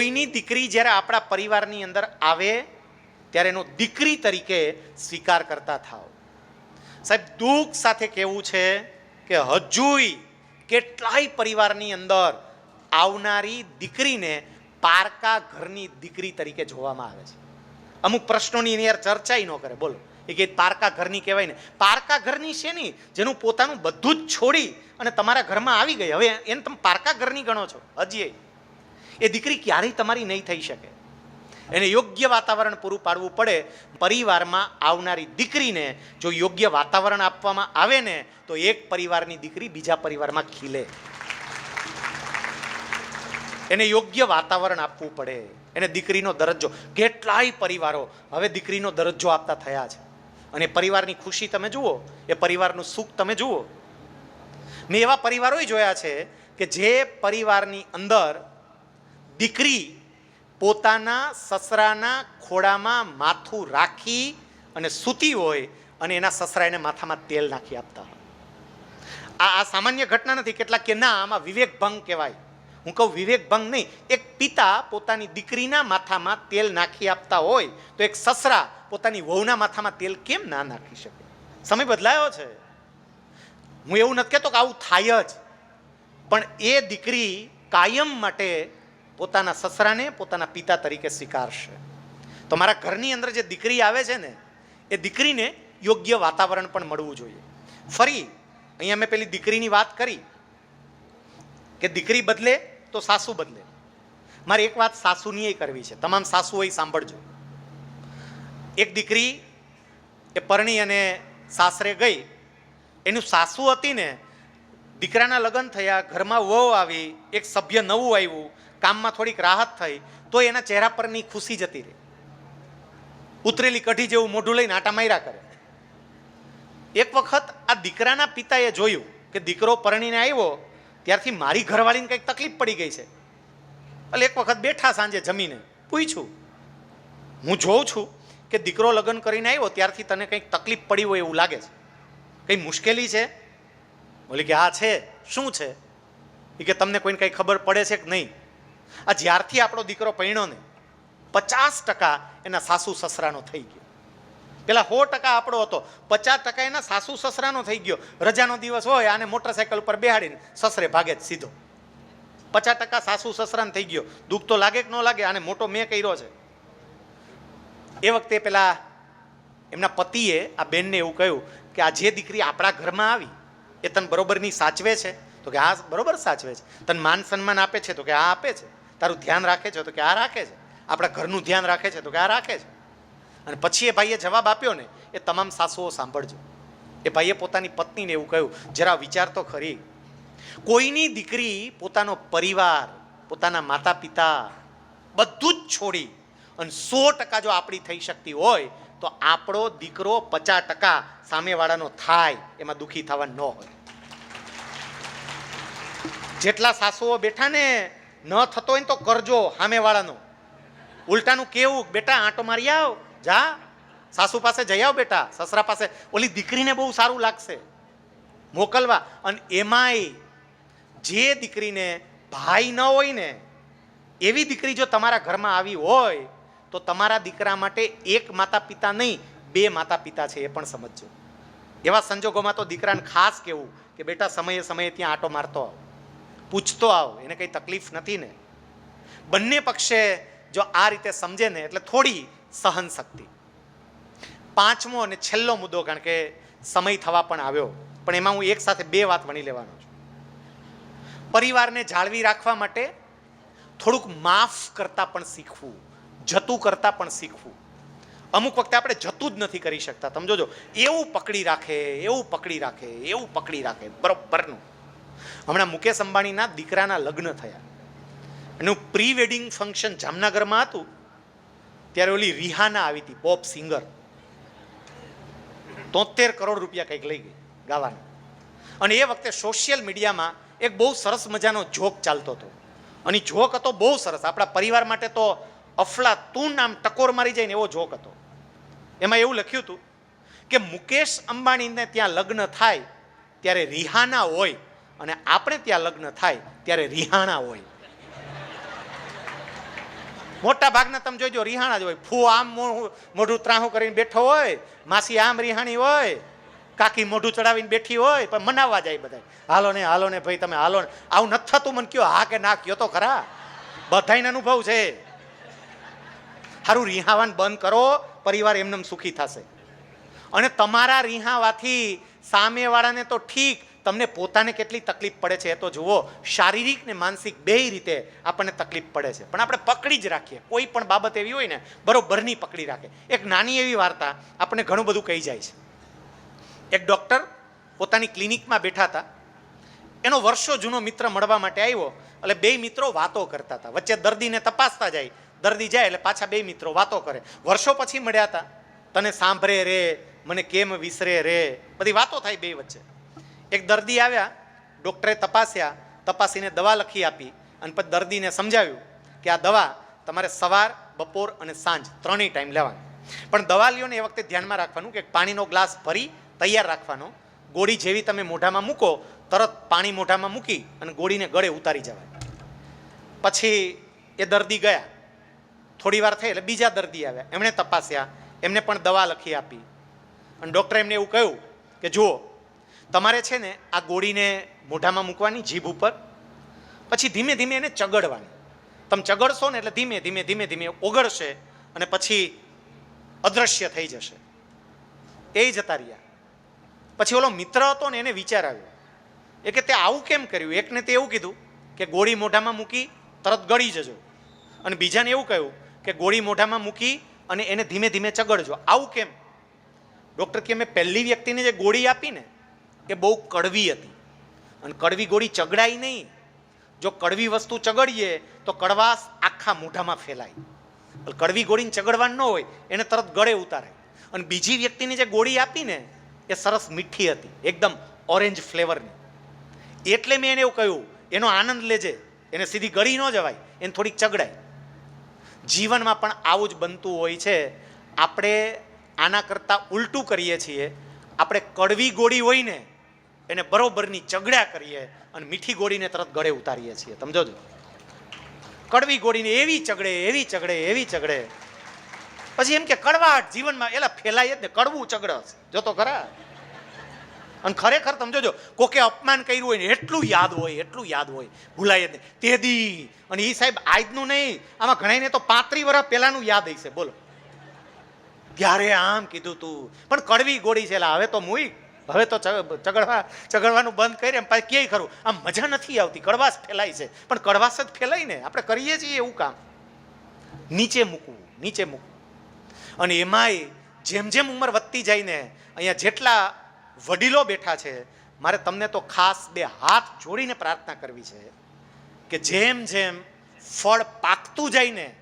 કોઈની દીકરી જ્યારે આપણા પરિવારની અંદર આવે, ત્યારે એનો દીકરી તરીકે સ્વીકાર કરતા થાવ સાહેબ, દુઃખ સાથે કહેવું છે કે હજુય કેટલાય પરિવારની અંદર આવનારી દીકરીને પારકા ઘરની દીકરી તરીકે જોવામાં આવે છે. અમુક પ્રશ્નોની એની યાર ચર્ચાઈ ન કરે, બોલો. એ કે પારકા ઘરની કહેવાય ને. પારકા ઘરની છે નહીં, જેનું પોતાનું બધું જ છોડી અને તમારા ઘરમાં આવી ગઈ. હવે એને તમે પારકા ઘરની ગણો છો, હજી એ દીકરી ક્યારેય તમારી નહીં થઈ શકે. એને યોગ્ય વાતાવરણ પૂરું પાડવું પડે. પરિવારમાં આવનારી દીકરીને જો યોગ્ય વાતાવરણ આપવામાં આવે ને, તો એક પરિવારની દીકરી બીજા પરિવારમાં ખીલે. એને યોગ્ય વાતાવરણ આપવું પડે. એને દીકરીનો દરજ્જો. કેટલાય પરિવારો હવે દીકરીનો દરજ્જો આપતા થયા છે. અને પરિવારની ખુશી તમે જુઓ, એ પરિવારનું સુખ તમે જુઓ. મેં એવા પરિવારોય જોયા છે કે જે પરિવારની અંદર દીકરી પોતાના સસરાના ખોડામાં માથું રાખી અને સૂતી હોય અને એના સસરા એને માથામાં તેલ નાખી આપતા આ આ સામાન્ય ઘટના નથી, કેટલાક કે ના, આમાં વિવેક ભંગ કહેવાય. હું કહું વિવેક ભંગ નહીં, એક પિતા પોતાની દીકરીના માથામાં તેલ નાખી આપતા હોય તો એક સસરા પોતાની વહુના માથામાં તેલ કેમ ના નાખી શકે? સમય બદલાયો છે. હું એવું નથી કહેતો કે આવું થાય જ. પણ એ દીકરી કાયમ માટે પોતાના સસરાને પોતાના પિતા તરીકે સ્વીકારશે. તો મારા ઘરની અંદર જે દીકરી આવે છે ને, એ દીકરીને યોગ્ય વાતાવરણ પણ મળવું જોઈએ. ફરી, અહીંયા મેં પેલી દીકરીની વાત કરી, કે દીકરી બદલે તો સાસુ બદલે. મારે એક વાત સાસુની કરવી છે. તમામ સાસુઓ સાંભળજો. એક દીકરી, એ પરણી અને સાસરે ગઈ. એનું સાસુ હતી ને, દીકરાના લગ્ન થયા, ઘરમાં વહુ આવી, એક સભ્ય નવું આવ્યું કામમાં થોડીક રાહત થઈ તો એના ચહેરા પરની ખુશી જતી રહી. ઉતરેલી કઢી જેવું મોઢું લઈને આટા માર્યા કરે. એક વખત આ દીકરાના પિતાએ જોયું કે દીકરો પરણીને આવ્યો, ત્યારથી મારી ઘરવાળીને કંઈક તકલીફ પડી ગઈ છે. એટલે એક વખત બેઠા સાંજે જમીને પૂછ્યું, હું જોઉં છું કે દીકરો લગ્ન કરીને આવ્યો, ત્યારથી તને કંઈક તકલીફ પડી હોય એવું લાગે છે. કંઈ મુશ્કેલી છે? બોલી કે, હા, છે. શું છે? એ કે, તમને કોઈને કંઈ ખબર પડે છે કે નહીં? આ જ્યારથી આપણો દીકરો પૈણો ને, પચાસ ટકા એના સાસુ સસરાનો થઈ ગયો. પેલા સો ટકા આપણો હતો, પચાસ ટકા એના સાસુ સસરાનો થઈ ગયો. રજાનો દિવસ હોય, આને મોટરસાયકલ ઉપર બેહાડીને સસરે ભાગે જ સીધો. પચાસ ટકા સાસુ સસરાને થઈ ગયો. દુઃખ તો લાગે કે ન લાગે, આને મોટો મેં કર્યો છે. એ વખતે પેલા એમના પતિએ આ બેનને એવું કહ્યું કે આ જે દીકરી આપણા ઘરમાં આવી, એ તને બરોબરની સાચવે છે? તો કે હા, બરોબર સાચવે છે. તને માન સન્માન આપે છે? તો કે આ આપે છે. તારું ધ્યાન રાખે છે તો કે આ રાખે છે. આપણા ઘરનું ધ્યાન રાખે છે તો કે આ રાખે છે. અને પછી એ ભાઈએ જવાબ આપ્યો ને, એ તમામ સાસુઓ સાંભળજો. એ ભાઈએ પોતાની પત્નીને એવું કહ્યું, જરા વિચાર તો ખરી. કોઈની દીકરી પોતાનો પરિવાર, પોતાના માતા પિતા બધું જ છોડી અને સો ટકા જો આપણી થઈ શકતી હોય, તો આપણો દીકરો પચાસ ટકા સામેવાળાનો થાય, એમાં દુઃખી થવા ન હોય. જેટલા સાસુઓ બેઠા ને ન થતો હોય ને તો કરજો સામેવાળાનો. ઉલટાનું કેવું? બેટા, આંટો મારી આવ. જા. સાસુ પાસે જઈ આવ બેટા. સસરા પાસે. ઓલી દીકરીને બહુ સારું લાગશે. મોકલવા. અને એમાંય જે દીકરીને ભાઈ ન હોય ને, એવી દીકરી જો તમારા ઘરમાં આવી હોય, તો તમારા દીકરા માટે એક માતા પિતા નહીં, બે માતા પિતા છે, એ પણ સમજજો. એવા સંજોગોમાં તો દીકરાને ખાસ કહેવું કે બેટા, સમયે સમયે ત્યાં આટો મારતો આવ. પૂછતો આવ, એને કંઈ તકલીફ નથી ને? બંને પક્ષે જો આ રીતે સમજે ને, એટલે થોડી સહન શક્તિ પાંચમો અને છેલ્લો મુદ્દો, કારણ કે સમય થવા પણ આવ્યો, પણ એમાં હું એક સાથે બે વાત વણી લેવાનો છું. પરિવારને જાળવી રાખવા માટે થોડુંક માફ કરતા પણ શીખવું, જતું કરતા પણ શીખવું. અમુક વખતે આપણે જતું જ નથી કરી શકતા. તમે જોજો, એવું પકડી રાખે, એવું પકડી રાખે, એવું પકડી રાખે, બરોબરનું. હમણાં મુકેશ અંબાણીના દીકરાના લગ્ન થયા. એનું પ્રી વેડિંગ ફંક્શન જામનગરમાં હતું. ત્યારે ઓલી રિહાના આવી હતી પોપ સિંગર તોતેર કરોડ રૂપિયા કંઈક લઈ ગઈ ગાવાના. અને એ વખતે સોશિયલ મીડિયામાં એક બહુ સરસ મજાનો જોક ચાલતો હતો. અને જોક હતો બહુ સરસ. આપણા પરિવાર માટે તો અફલા તું નામ ટકોર મારી જાય ને એવો જોક હતો. એમાં એવું લખ્યું હતું કે મુકેશ અંબાણીને ત્યાં લગ્ન થાય ત્યારે રિહાના હોય અને આપણે ત્યાં લગ્ન થાય ત્યારે રિહાણા હોય. મોટા ભાગના તમે જોજો, રિહાણા જ હોય. ફૂ આમ મોઢું ત્રાહું કરીને બેઠો હોય, માસી આમ રિહાણી હોય, કાકી મોઢું ચડાવીને બેઠી હોય, પણ મનાવવા જાય બધા હાલો ને હાલો ને ભાઈ, તમે હાલો ને. આવું નથી થતું, મને કયો હા કે ના કયો તો ખરા. બધાયને અનુભવ છે. સારું રિહાવાન બંધ કરો, પરિવાર એમને સુખી થશે. અને તમારા રિહાવાથી સામેવાળાને તો ઠીક તમને પોતાને કેટલી તકલીફ પડે છે એ તો જુઓ, શારીરિક ને માનસિક બેય રીતે આપણને તકલીફ પડે છે. પણ આપણે પકડી જ રાખીએ. કોઈ પણ બાબત એવી હોય ને બરોબરની પકડી રાખે. એક નાની એવી વાર્તા આપણને ઘણું બધું કહી જાય છે. એક ડૉક્ટર પોતાની ક્લિનિકમાં બેઠા હતા. એનો વર્ષો જૂનો મિત્ર મળવા માટે આવ્યો, એટલે બે મિત્રો વાતો કરતા હતા. વચ્ચે દર્દીને તપાસતા જાય. દર્દી જાય એટલે પાછા બે મિત્રો વાતો કરે. વર્ષો પછી મળ્યા હતા. તને સાંભળે રે, મને કેમ વિસરે રે? બધી વાતો થાય બે વચ્ચે. એક દર્દી આવ્યા, ડૉક્ટરે તપાસ્યા, તપાસીને દવા લખી આપી અને પછી દર્દીને સમજાવ્યું કે આ દવા તમારે સવાર, બપોર અને સાંજ ત્રણેય ટાઈમ લેવાની. પણ દવા લ્યો ને એ વખતે ધ્યાનમાં રાખવાનું કે પાણીનો ગ્લાસ ભરી, તૈયાર રાખવાનો. ગોળી જેવી તમે મોઢામાં મૂકો, તરત પાણી મોઢામાં મૂકી અને ગોળીને ગળે ઉતારી જવાય. પછી એ દર્દી ગયા. થોડી વાર થઈ એટલે બીજા દર્દી આવ્યા. એમણે તપાસ્યા, એમને પણ દવા લખી આપી. અને ડૉક્ટરે એમને એવું કહ્યું કે જુઓ તમારે છે ને આ ગોળીને મોઢામાં મૂકવાની જીભ ઉપર, પછી ધીમે ધીમે એને ચગડવાની. તમે ચગડશો ને એટલે ધીમે ધીમે ધીમે ધીમે ઓગળશે અને પછી અદૃશ્ય થઈ જશે. એ જતા રહ્યા. પછી ઓલો મિત્ર હતો ને એને વિચાર આવ્યો. એ કે તે આવું કેમ કર્યું? એકને તે એવું કીધું કે ગોળી મોઢામાં મૂકી તરત ગળી જજો. અને બીજાને એવું કહ્યું કે ગોળી મોઢામાં મૂકી અને એને ધીમે ધીમે ચગડજો. આવું કેમ? ડૉક્ટર કે મેં પહેલી વ્યક્તિને જે ગોળી આપી ને એ બહુ કડવી હતી. અને કડવી ગોળી ચગડાય નહીં. જો કડવી વસ્તુ ચગડીએ, તો કડવાશ આખા મોઢામાં ફેલાય. કડવી ગોળીને ચગડવાનું ન હોય, એને તરત ગળે ઉતારે. અને બીજી વ્યક્તિને જે ગોળી આપી ને, એ સરસ મીઠી હતી, એકદમ ઓરેન્જ ફ્લેવરની. એટલે મેં એને એવું કહ્યું, એનો આનંદ લેજે, એને સીધી ગળી ન જવાય, એને થોડીક ચગડાય. જીવનમાં પણ આવું જ બનતું હોય છે. આપણે આના કરતાં ઉલટું કરીએ છીએ. આપણે કડવી ગોળી હોય ને એને બરોબરની ચગડ્યા કરીએ અને મીઠી ગોળીને તરત ગળે ઉતારીએ છીએ. સમજો છો? કડવી ગોળીને એવી ચગડે એવી ચગડે એવી ચગડે. પછી એમ કે કડવાટ જીવનમાં એલા ફેલાય જ ને, કડવું ચગડસ જોતો ખરા. અને ખરેખર તમે જોજો કોકે અપમાન કર્યું હોય ને એટલું યાદ હોય, એટલું યાદ હોય, ભૂલાય જ નહીં તેદી અને એ સાહેબ આજનું નહીં, આમાં ઘણાને તો પાંત્રી વર્ષ પહેલાનું યાદ હશે, બોલો. ત્યારે આમ કીધું તું? પણ કડવી ગોળી છે એલા, હવે તો મુઈ. હવે તો ચગ- ચગડવા, ચગડવાનું બંધ કરી એમ પાછી ક્યાંય ખરું? આમ મજા નથી આવતી. કડવાશ ફેલાય છે. પણ કડવાશ જ ફેલાય ને. આપણે કરીએ છીએ એવું કામ. નીચે મૂકવું નીચે મૂકવું. અને એમાંય જેમ જેમ ઉંમર વધતી જાય ને, અહીંયા જેટલા વડીલો બેઠા છે, મારે તમને તો ખાસ બે હાથ જોડીને પ્રાર્થના કરવી છે કે જેમ જેમ ફળ પાકતું જાય ને,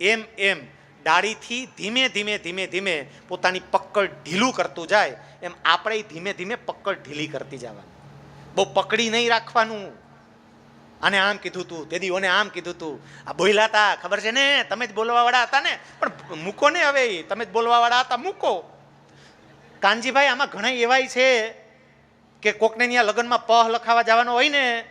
એમ એમ ડાળીથી ધીમે ધીમે ધીમે ધીમે પોતાની પકડ ઢીલું કરતું જાય, એમ આપણે ધીમે ધીમે પકડ ઢીલી કરતી જવાની. બહુ પકડી નહીં રાખવાનું. આને આમ કીધું તું, તે દીઓને આમ કીધું તું. આ બોલ્યા હતા ખબર છે ને? તમે જ બોલવાવાળા હતા ને? પણ મૂકો ને હવે તમે જ બોલવાવાળા હતા, મૂકો. કાનજીભાઈ, આમાં ઘણા એવાય છે કે કોકને ત્યાં લગ્નમાં પહ લખાવા જવાનો હોય ને,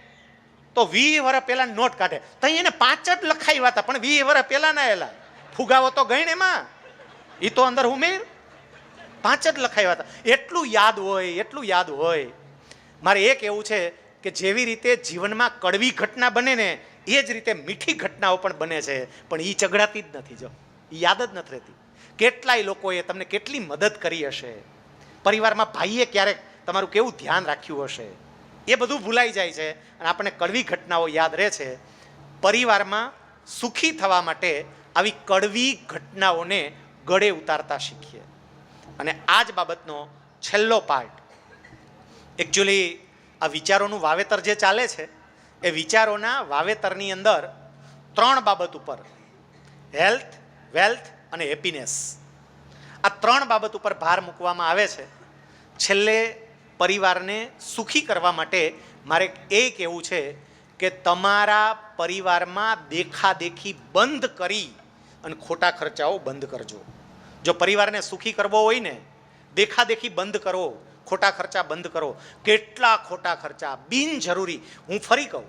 તો વી વર્ષ પહેલાં નોટ કાઢે. તો એને પાંચ જ લખાવ્યા હતા, પણ વી વર્ષ પહેલાં ના એલા ફુગાવો તો ને એમાં એ તો અંદર ઉમેર પાંચ જ લખાવ્યા હતા. એટલું યાદ હોય, એટલું યાદ હોય. મારે એક એવું છે કે જેવી રીતે જીવનમાં કડવી ઘટના બને ને, એ જ રીતે મીઠી ઘટનાઓ પણ બને છે. પણ એ ચગડાતી જ નથી જો. એ યાદ જ નથી રહેતી. કેટલાય લોકોએ તમને કેટલી મદદ કરી હશે? પરિવારમાં ભાઈએ ક્યારેક તમારું કેવું ધ્યાન રાખ્યું હશે? એ બધું ભૂલાઈ જાય છે અને આપણને કડવી ઘટનાઓ યાદ રહે છે. પરિવારમાં સુખી થવા માટે આવી કડવી ઘટનાઓને ગળે ઉતારતા શીખીએ. અને આ જ બાબતનો છેલ્લો પાર્ટ એકચ્યુઅલી આ વિચારોનું વાવેતર જે ચાલે છે, એ વિચારોના વાવેતરની અંદર ત્રણ બાબત ઉપર હેલ્થ વેલ્થ અને હેપીનેસ આ ત્રણ બાબત ઉપર ભાર મૂકવામાં આવે છે. છેલ્લે પરિવારને સુખી કરવા માટે મારે એ કહેવું છે કે તમારા પરિવારમાં દેખાદેખી બંધ કરી અને ખોટા ખર્ચાઓ બંધ કરજો. જો પરિવારને સુખી કરવો હોય ને, દેખાદેખી બંધ કરો, ખોટા ખર્ચા બંધ કરો. કેટલા ખોટા ખર્ચા? બિનજરૂરી. હું ફરી કહું,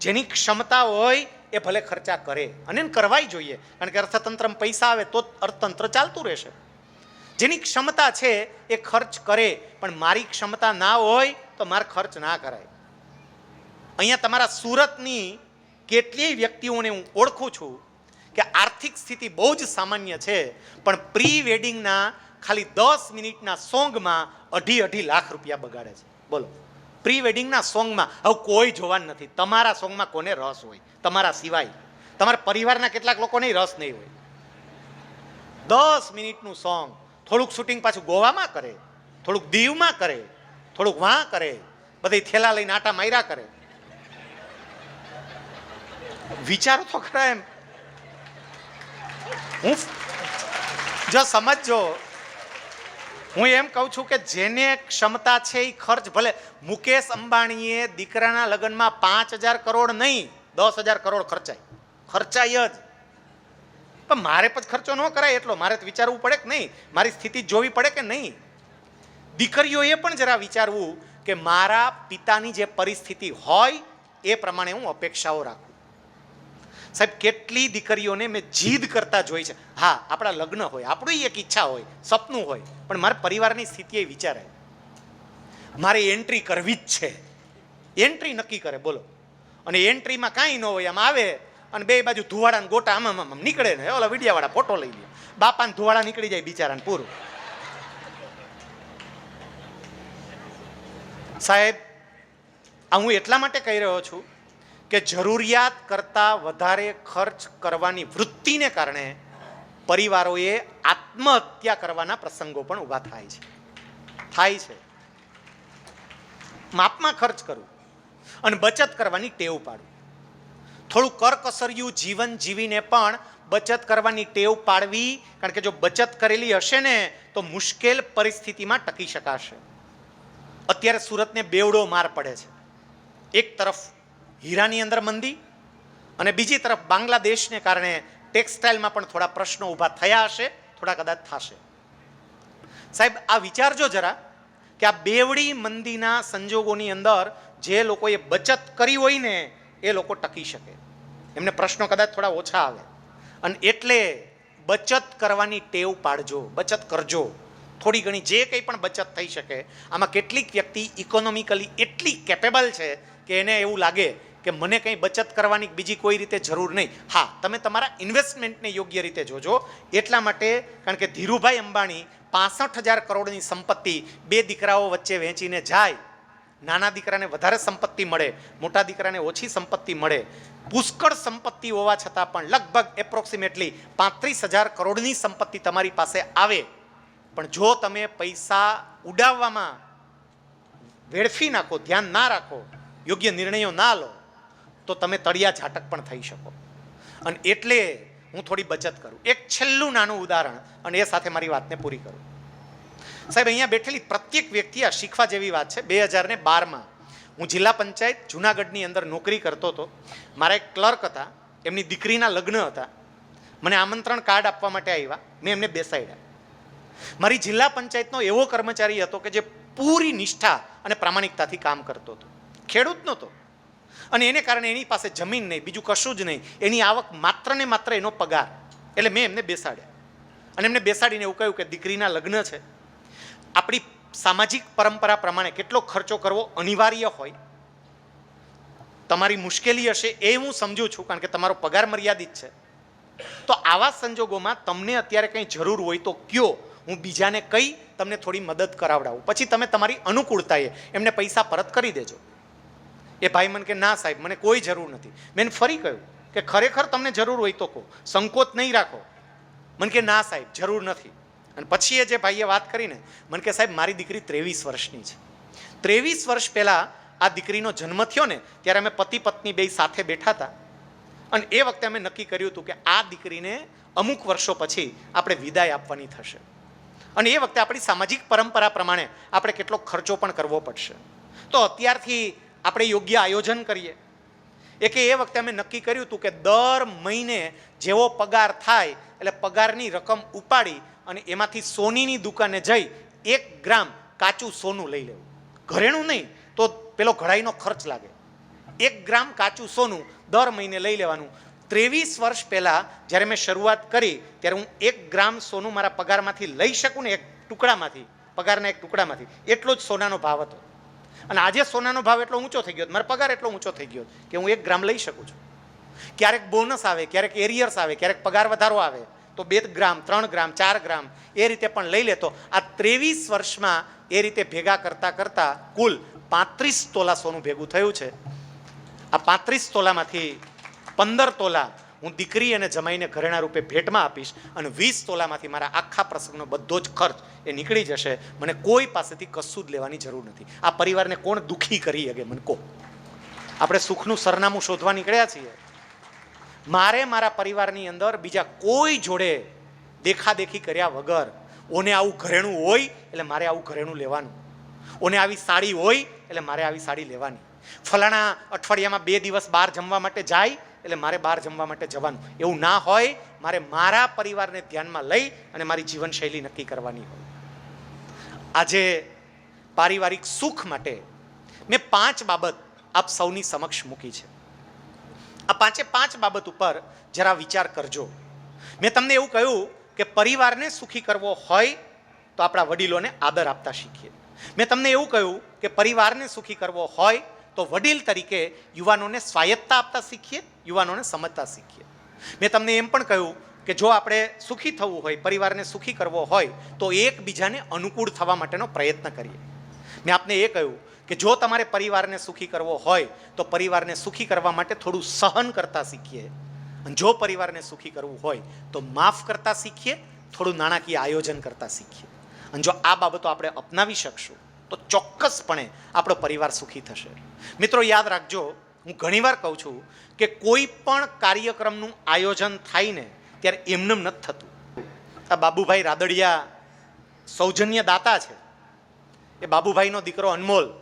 જેની ક્ષમતા હોય એ ભલે ખર્ચા કરે, અને કરવાય જોઈએ. કારણ કે અર્થતંત્રમાં પૈસા આવે તો અર્થતંત્ર ચાલતું રહેશે. જેની ક્ષમતા છે એ ખર્ચ કરે, પણ મારી ક્ષમતા ના હોય તો મારે ખર્ચ ના કરાય. અહીંયા તમારા સુરતની કેટલીય વ્યક્તિઓને હું ઓળખું છું કે આર્થિક સ્થિતિ બહુ જ સામાન્ય છે, પણ પ્રી વેડિંગના ખાલી દસ મિનિટના સોંગમાં અઢી અઢી લાખ રૂપિયા બગાડે છે. બોલો. પ્રી વેડિંગના સોંગમાં હવે કોઈ જોવાનું નથી. તમારા સોંગમાં કોને રસ હોય? તમારા સિવાય. તમારા પરિવારના કેટલાક લોકોને રસ નહીં હોય. દસ મિનિટનું સોંગ થોડુંક શૂટિંગ પાછું ગોવામાં કરે, થોડુંક દીવમાં કરે, થોડુંક વાં કરે, બધી થેલા લઈને આટા માર્યા કરે. વિચારો તો ખરા એમ. હું જો સમજજો, હું એમ કહું છું કે જેને ક્ષમતા છે એ ખર્ચ, ભલે મુકેશ અંબાણીએ દીકરાના લગ્નમાં પાંચ હજાર કરોડ નહીં, દસ હજાર કરોડ ખર્ચાય. ખર્ચાય જ. પણ મારે પછી ખર્ચો ન કરાય એટલો. મારે વિચારવું પડે કે નહીં? મારી સ્થિતિ જોવી પડે કે નહીં? દીકરીઓએ પણ જરા વિચારવું કે મારા પિતાની જે પરિસ્થિતિ હોય, એ પ્રમાણે હું અપેક્ષાઓ રાખું. સાહેબ, કેટલી દીકરીઓને મેં જીદ કરતા જોઈ છે. હા, આપણા લગ્ન હોય આપણી એક ઈચ્છા હોય, સપનું હોય, પણ મારા પરિવારની સ્થિતિ એ વિચારે. મારે એન્ટ્રી કરવી જ છે. એન્ટ્રી નક્કી કરે, બોલો. અને એન્ટ્રીમાં કાંઈ ન હોય, આમ આવે અને બે બાજુ ધુવાડાને ગોટા આમ આમ આમ નીકળે ને, ઓલા વિડિયાવાળા ફોટો લઈ લે. બાપાને ધુવાડા નીકળી જાય બિચારાને પૂરું. સાહેબ, આ હું એટલા માટે કહી રહ્યો છું કે જરૂરિયાત કરતાં વધારે ખર્ચ કરવાની વૃત્તિને કારણે પરિવારોએ આત્મહત્યા કરવાના પ્રસંગો પણ ઊભા થાય છે. થાય છે. માપમાં ખર્ચ કરવું અને બચત કરવાની ટેવ પાડવું. થોડું કરકસર્યું જીવન જીવીને પણ બચત કરવાની ટેવ પાડવી, કારણ કે જો બચત કરેલી હશે ને, તો મુશ્કેલ પરિસ્થિતિમાં ટકી શકાશે. અત્યારે સુરતને બેવડો માર પડે છે. એક તરફ હીરાની અંદર મંદી અને બીજી તરફ બાંગ્લાદેશને કારણે ટેક્સટાઇલમાં પણ થોડા પ્રશ્નો ઊભા થયા હશે, થોડા કદાચ થશે. સાહેબ, આ વિચારજો જરા કે આ બેવડી મંદીના સંજોગોની અંદર જે લોકોએ બચત કરી હોય ને, એ લોકો ટકી શકે. એમને પ્રશ્નો કદાચ થોડા ઓછા આવે. અને એટલે બચત કરવાની ટેવ પાડજો, બચત કરજો. થોડી ઘણી જે કંઈ પણ બચત થઈ શકે, આમાં કેટલીક વ્યક્તિ ઇકોનોમિકલી એટલી કેપેબલ છે કે એને એવું લાગે કે મને કંઈ બચત કરવાની બીજી કોઈ રીતે જરૂર નહીં. હા, તમે તમારા ઇન્વેસ્ટમેન્ટને યોગ્ય રીતે જોજો. એટલા માટે કારણ કે ધીરુભાઈ અંબાણી પાસઠ હજાર કરોડની સંપત્તિ બે દીકરાઓ વચ્ચે વહેંચીને જાય, નાના દીકરાને વધારે સંપત્તિ મળે, મોટા દીકરાને ઓછી સંપત્તિ મળે. પુષ્કળ સંપત્તિ હોવા છતાં પણ લગભગ એપ્રોક્સિમેટલી પાંત્રીસ હજાર કરોડની સંપત્તિ તમારી પાસે આવે. પણ જો તમે પૈસા ઉડાવવામાં વેડફી નાખો, ધ્યાન ના રાખો, યોગ્ય નિર્ણયો ના લો, તો તમે તળિયા ઝાટક પણ થઈ શકો. અને એટલે હું થોડી બચત કરું. એક છેલ્લું નાનું ઉદાહરણ, અને એ સાથે મારી વાતને પૂરી કરું. સાહેબ, અહીંયા બેઠેલી પ્રત્યેક વ્યક્તિ આ શીખવા જેવી વાત છે. બે હજાર ને બારમાં હું જિલ્લા પંચાયત જુનાગઢની અંદર નોકરી કરતો હતો. મારા એક ક્લર્ક હતા. એમની દીકરીના લગ્ન હતા. મને આમંત્રણ કાર્ડ આપવા માટે આવ્યા. મેં એમને બેસાડ્યા. મારી જિલ્લા પંચાયતનો એવો કર્મચારી હતો કે જે પૂરી નિષ્ઠા અને પ્રામાણિકતાથી કામ કરતો હતો. ખેડૂત નહોતો. અને એને કારણે એની પાસે જમીન નહીં, બીજું કશું જ નહીં. એની આવક માત્ર ને માત્ર એનો પગાર. એટલે મેં એમને બેસાડ્યા. અને એમને બેસાડીને એવું કહ્યું કે દીકરીના લગ્ન છે. આપણી સામાજિક પરંપરા પ્રમાણે કેટલો ખર્ચો કરવો અનિવાર્ય હોય. તમારી મુશ્કેલી હશે એ હું સમજુ છું, કારણ કે તમારો પગાર મર્યાદિત છે. તો આવા સંજોગોમાં તમને અત્યારે કંઈ જરૂર હોય તો કયો હું બીજાને કહી તમને થોડી મદદ કરાવડાવું. પછી તમે તમારી અનુકૂળતાએ એમને પૈસા પરત કરી દેજો. એ ભાઈ મને કે, ના સાહેબ, મને કોઈ જરૂર નથી. મેં ફરી કહ્યું કે, ખરેખર તમને જરૂર હોય તો કહો. સંકોચ નહીં રાખો. મને કે, ના સાહેબ, જરૂર નથી. અને પછી એ જે ભાઈએ વાત કરીને, મને કે, સાહેબ, મારી દીકરી ત્રેવીસ વર્ષની છે. ત્રેવીસ વર્ષ પહેલાં આ દીકરીનો જન્મ થયો ને, ત્યારે અમે પતિ પત્ની બે સાથે બેઠા હતા. અને એ વખતે અમે નક્કી કર્યું હતું કે આ દીકરીને અમુક વર્ષો પછી આપણે વિદાય આપવાની થશે. અને એ વખતે આપણી સામાજિક પરંપરા પ્રમાણે આપણે કેટલો ખર્ચો પણ કરવો પડશે. તો અત્યારથી આપણે યોગ્ય આયોજન કરીએ. એ કે એ વખતે અમે નક્કી કર્યું હતું કે દર મહિને જેવો પગાર થાય, એટલે પગારની રકમ ઉપાડી અને એમાંથી સોનીની દુકાને જઈ એક ગ્રામ કાચું સોનું લઈ લેવું. ઘરેણું નહીં, તો પેલો ઘડાઈનો ખર્ચ લાગે. એક ગ્રામ કાચું સોનું દર મહિને લઈ લેવાનું. ત્રેવીસ વર્ષ પહેલાં જ્યારે મેં શરૂઆત કરી, ત્યારે હું એક ગ્રામ સોનું મારા પગારમાંથી લઈ શકું ને એક ટુકડામાંથી, પગારના એક ટુકડામાંથી. એટલો જ સોનાનો ભાવ હતો. અને આજે સોનાનો ભાવ એટલો ઊંચો થઈ ગયો મારો પગાર એટલો ઊંચો થઈ ગયો કે હું એક ગ્રામ લઈ શકું છું. ક્યારેક બોનસ આવે, ક્યારેક એરિયર્સ આવે, ક્યારેક પગાર વધારો આવે, તો બે ગ્રામ, ત્રણ ગ્રામ, ચાર ગ્રામ એ રીતે પણ લઈ લેતો. આ ત્રેવીસ વર્ષમાં એ રીતે ભેગા કરતા કરતા કુલ પાંત્રીસ તોલા સોનું ભેગું થયું છે. આ પાંત્રીસ તોલામાંથી પંદર તોલા હું દીકરી અને જમાઈને ઘરેણા રૂપે ભેટમાં આપીશ અને વીસ તોલામાંથી મારા આખા પ્રસંગનો બધો જ ખર્ચ એ નીકળી જશે. મને કોઈ પાસેથી કશું જ લેવાની જરૂર નથી. આ પરિવારને કોણ દુઃખી કરી શકે? મને કહો. આપણે સુખનું સરનામું શોધવા નીકળ્યા છીએ. મારે મારા પરિવારની અંદર બીજા કોઈ જોડે દેખાદેખી કર્યા વગર ઓને આવું ઘરેણું હોય એટલે મારે આવું ઘરેણું લેવાનું. ઓને આવી સાડી હોય એટલે મારે આવી સાડી લેવાની. ફલાણા અઠવાડિયામાં બે દિવસ બહાર જમવા માટે જાય એટલે મારે બહાર જમવા માટે જવાનું. એવું ના હોય, મારે મારા પરિવારને ધ્યાનમાં લઈ અને મારી જીવનશૈલી નક્કી કરવાની હોય. આજે પારિવારિક સુખ માટે મેં પાંચ બાબત આપ સૌની સમક્ષ મૂકી છે. આ પાંચે પાંચ બાબત ઉપર જરા વિચાર કરજો. મેં તમને એવું કહ્યું કે પરિવારને સુખી કરવો હોય તો આપણા વડીલોને આદર આપતા શીખીએ. મેં તમને એવું કહ્યું કે પરિવારને સુખી કરવો હોય તો વડીલ તરીકે યુવાનોને સ્વાયત્તા આપતા શીખીએ, યુવાનોને સમજતા શીખીએ. મેં તમને એમ પણ કહ્યું કે જો આપણે સુખી થવું હોય, પરિવારને સુખી કરવો હોય, તો એકબીજાને અનુકૂળ થવા માટેનો પ્રયત્ન કરીએ. મેં આપને એ કહ્યું કે જો તમારે પરિવારને સુખી કરવો હોય, તો પરિવારને સુખી કરવા માટે થોડું સહન કરતા શીખીએ. અને જો પરિવારને સુખી કરવું હોય, તો માફ કરતા શીખીએ, થોડું નાણાકીય આયોજન કરતા શીખીએ. અને જો આ બાબતો આપણે અપનાવી શકશું, તો ચોક્કસપણે આપણો પરિવાર સુખી થશે. મિત્રો, યાદ રાખજો, હું ઘણીવાર કહું છું કે કોઈ પણ કાર્યક્રમનું આયોજન થાય ને ત્યારે એમનેમ નથી થતું. આ બાબુભાઈ રાદડિયા સૌજન્ય દાતા છે. એ બાબુભાઈનો દીકરો અનમોલ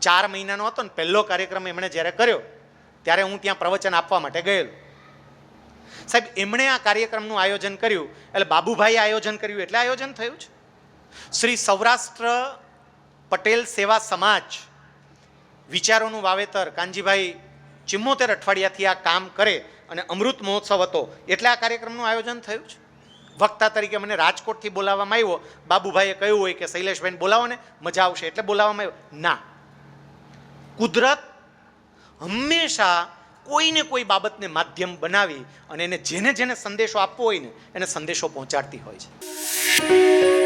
ચાર મહિનાનો હતો ને, પહેલો કાર્યક્રમ એમણે જ્યારે કર્યો, ત્યારે હું ત્યાં પ્રવચન આપવા માટે ગયેલો. સાહેબ, એમણે આ કાર્યક્રમનું આયોજન કર્યું, એટલે બાબુભાઈએ આયોજન કર્યું, એટલે આયોજન થયું છે શ્રી સૌરાષ્ટ્ર પટેલ સેવા સમાજ વિચારોનું વાવેતર કાનજીભાઈ ચિમ્મોતેર અઠવાડિયાથી આ કામ કરે અને અમૃત મહોત્સવ હતો. એટલે આ કાર્યક્રમનું આયોજન થયું છે. વક્તા તરીકે મને રાજકોટથી બોલાવવામાં આવ્યો. બાબુભાઈએ કહ્યું હોય કે શૈલેષભાઈને બોલાવો ને, મજા આવશે. એટલે બોલાવવામાં આવ્યો. ના. કુદરત હંમેશા કોઈને કોઈ બાબતને માધ્યમ બનાવી અને એને જેને જેને સંદેશો આપવો હોય ને, એને સંદેશો પહોંચાડતી હોય છે.